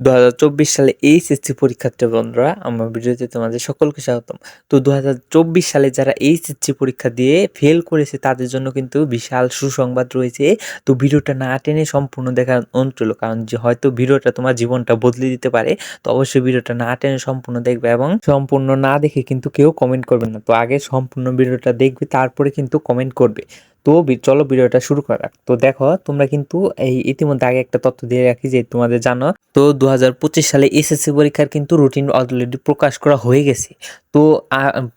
২০২৪ সালে এইচএসসি পরীক্ষার্থী বন্ধুরা, আমার ভিডিওতে তোমাদের সকলকে স্বাগতম। তো ২০২৪ সালে যারা এইচএসসি পরীক্ষা দিয়ে ফেল করেছে, তাদের জন্য কিন্তু বিশাল সুসংবাদ রয়েছে। তো ভিডিওটা না টেনে সম্পূর্ণ দেখার অনুরোধ, কারণ যে হয়তো ভিডিওটা তোমার জীবনটা বদলে দিতে পারে, তো অবশ্যই ভিডিওটা না টেনে সম্পূর্ণ দেখবে এবং সম্পূর্ণ না দেখে কিন্তু কেউ কমেন্ট করবে না। তো আগে সম্পূর্ণ ভিডিওটা দেখবে, তারপরে কিন্তু কমেন্ট করবে। তো চলো ভিডিওটা শুরু করা। তো দেখো, তোমরা কিন্তু এই ইতিমধ্যে আগে একটা তথ্য দিয়ে রাখি যে তোমাদের জানো, তো দু হাজার পঁচিশ সালে এসএসসি পরীক্ষার কিন্তু রুটিন অলরেডি প্রকাশ করা হয়ে গেছে তো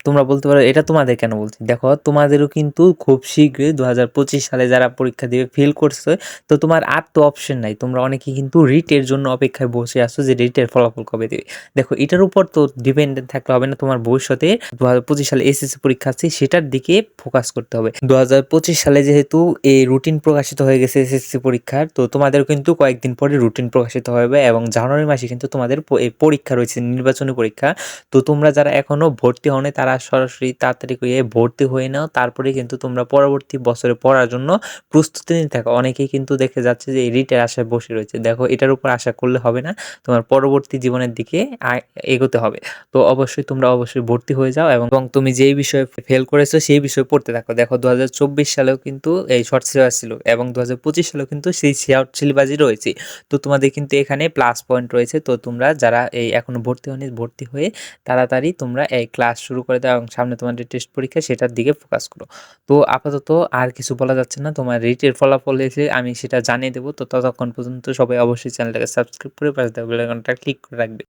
তোমরা বলতে পারো, এটা তোমাদের কেন বলছি? দেখো, তোমাদেরও কিন্তু খুব শীঘ্রই দু হাজার পঁচিশ সালে যারা পরীক্ষা দিয়ে ফেল করছে, তো তোমার আর তো অপশন নাই। তোমরা অনেকে কিন্তু রিটের জন্য অপেক্ষায় বসে আসো যে রিটের ফলাফল কবে দেবে। দেখো, এটার উপর তো ডিপেন্ডেন্ট থাকলে হবে না, তোমার ভবিষ্যতে দু হাজার পঁচিশ সালে এসএসসি পরীক্ষা আছে, সেটার দিকে ফোকাস করতে হবে। দু হাজার পঁচিশ সালে যেহেতু এই রুটিন প্রকাশিত হয়ে গেছে এসএসসি পরীক্ষার, তো তোমাদের কিন্তু কয়েকদিন পরে রুটিন প্রকাশিত হবে এবং জানুয়ারি মাসে কিন্তু তোমাদের পরীক্ষা রয়েছে, নির্বাচনী পরীক্ষা। তো তোমরা যারা এখনও ভর্তি হওনি, তারা সরাসরি তাড়াতাড়ি করে ভর্তি হয়ে নাও, তারপরে কিন্তু তোমরা পরবর্তী বছরে পড়ার জন্য প্রস্তুতি নিতে থাকো। অনেকেই কিন্তু দেখে যাচ্ছে যে রিটের আশায় বসে রয়েছে। দেখো, এটার উপর আশা করলে হবে না, তোমার পরবর্তী জীবনের দিকে এগোতে হবে। তো অবশ্যই তোমরা অবশ্যই ভর্তি হয়ে যাও এবং এবং তুমি যেই বিষয়ে ফেল করেছ সেই বিষয়ে পড়তে থাকো। দেখো দু হাজার চব্বিশ সালেও কিন্তু এই শর্ট সিলেবাস ছিল এবং দু হাজার পঁচিশ সালেও কিন্তু সেই শর্ট সিলেবাসই রয়েছে। তো তোমাদের কিন্তু এখানে প্লাস পয়েন্ট রয়েছে। তো তোমরা যারা এই এখনও ভর্তি হয়নি, ভর্তি হয়ে তাড়াতাড়ি তোমরা এই ক্লাস শুরু করে দাও এবং সামনে তোমাদের টেস্ট পরীক্ষা সেটার দিকে ফোকাস করো। তো আপাতত আর কিছু বলা যাচ্ছে না, তোমার রিটের ফলাফল এসে আমি সেটা জানিয়ে দেবো। তো ততক্ষণ পর্যন্ত সবাই অবশ্যই চ্যানেলটাকে সাবস্ক্রাইব করে পাশে দেবে ক্লিক করে রাখবে।